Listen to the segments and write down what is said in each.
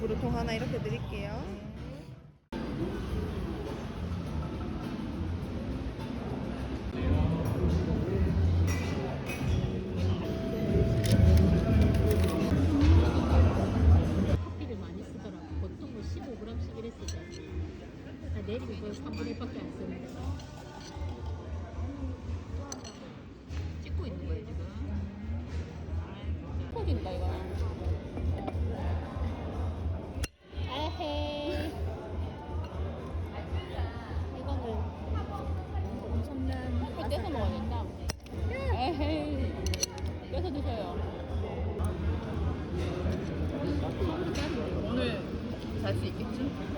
브루통 하나 이렇게 드릴게요. 커피를 많이 쓰더라고. 보통 뭐 15g씩 이랬을 때. 나 내리고 거의 3분의 1밖에 안 쓰는데. Tevfik için.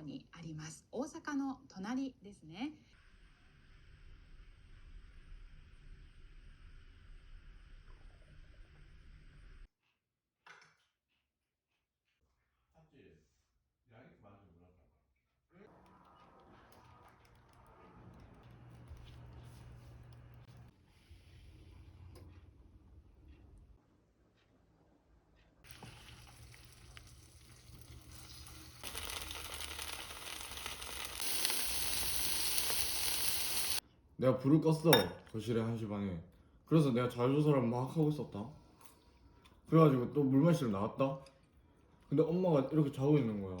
にあります。 내가 불을 껐어 거실에 1시 반에. 그래서 내가 자주서를 막 하고 있었다. 그래가지고 또 물 마시러 나왔다? 근데 엄마가 이렇게 자고 있는 거야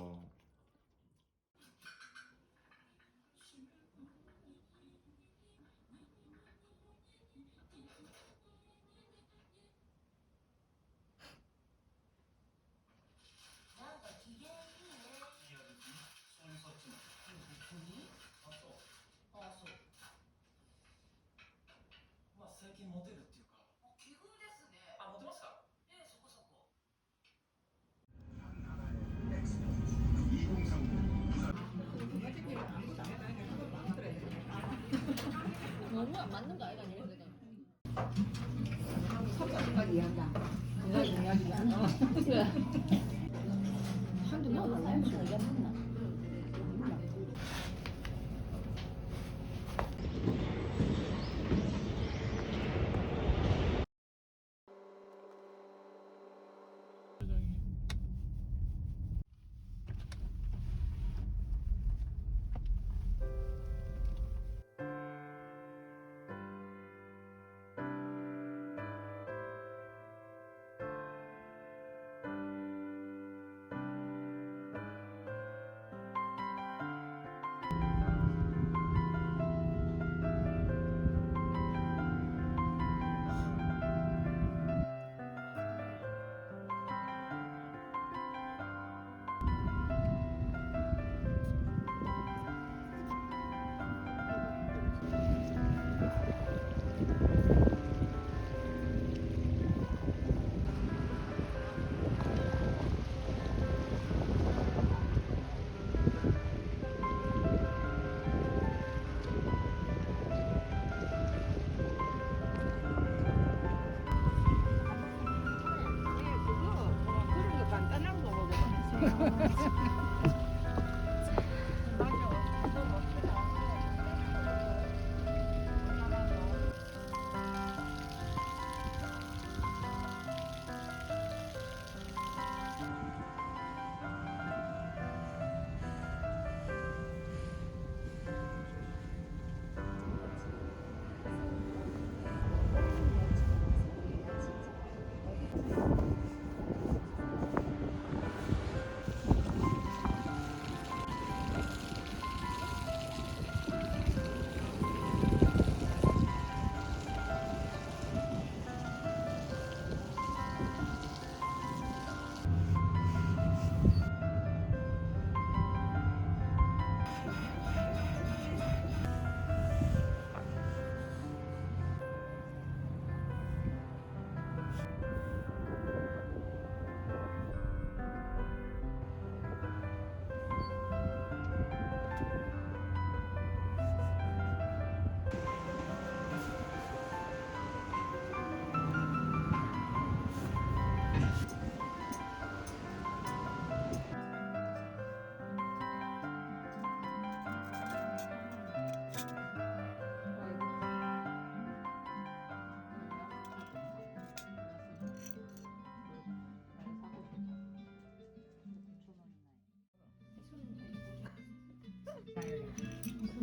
안 맞는 거 아이가 이래서. 한두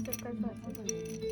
这个是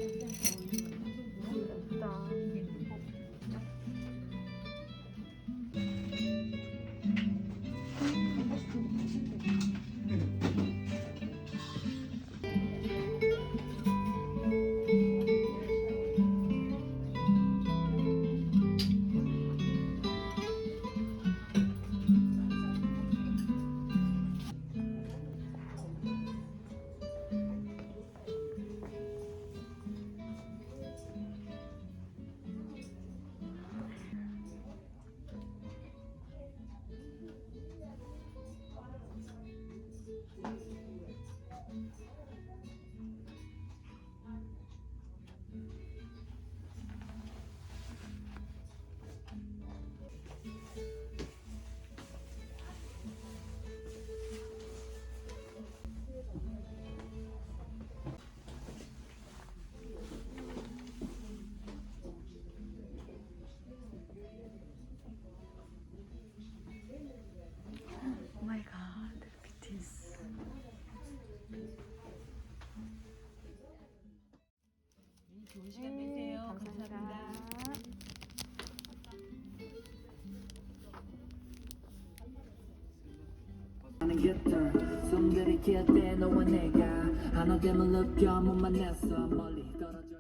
좋은 시간 되세요. 감사합니다. 하는 곁들 숨들이 기때 너와 내가 하나 됨을 느껴 못 만났어 멀리 떨어져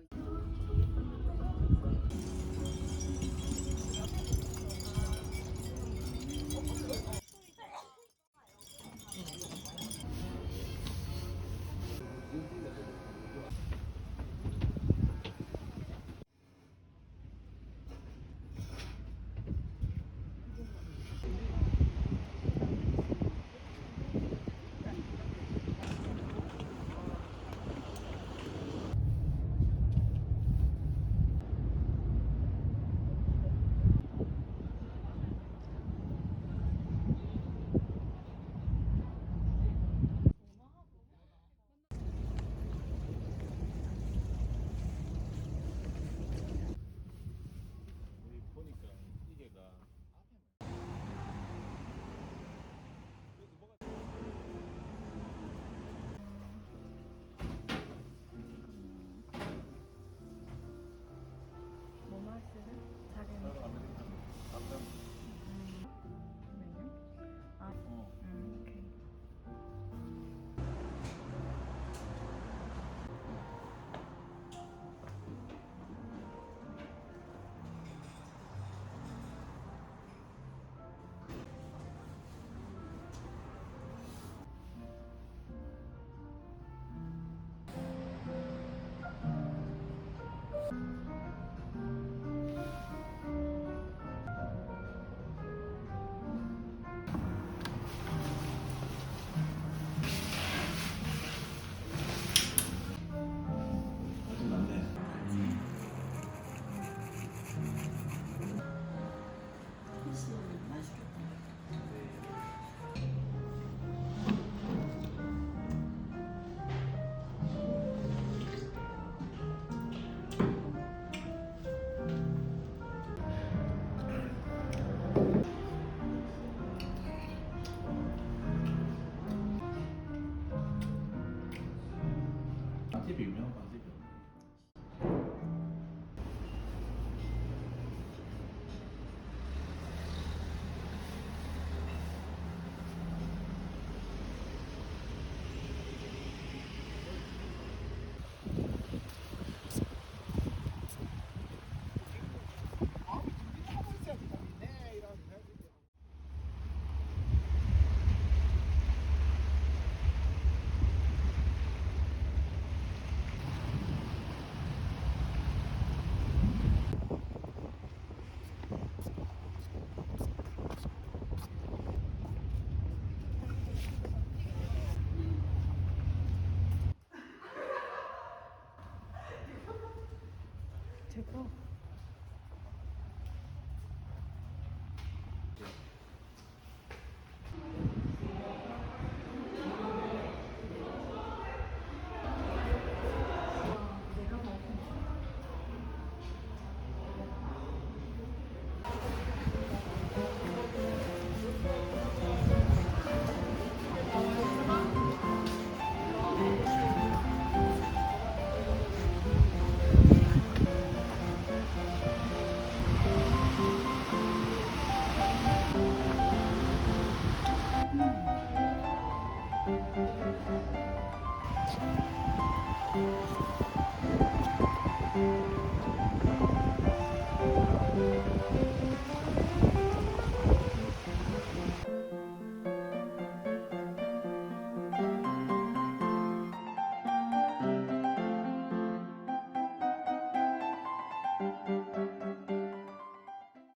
빵집이 유명한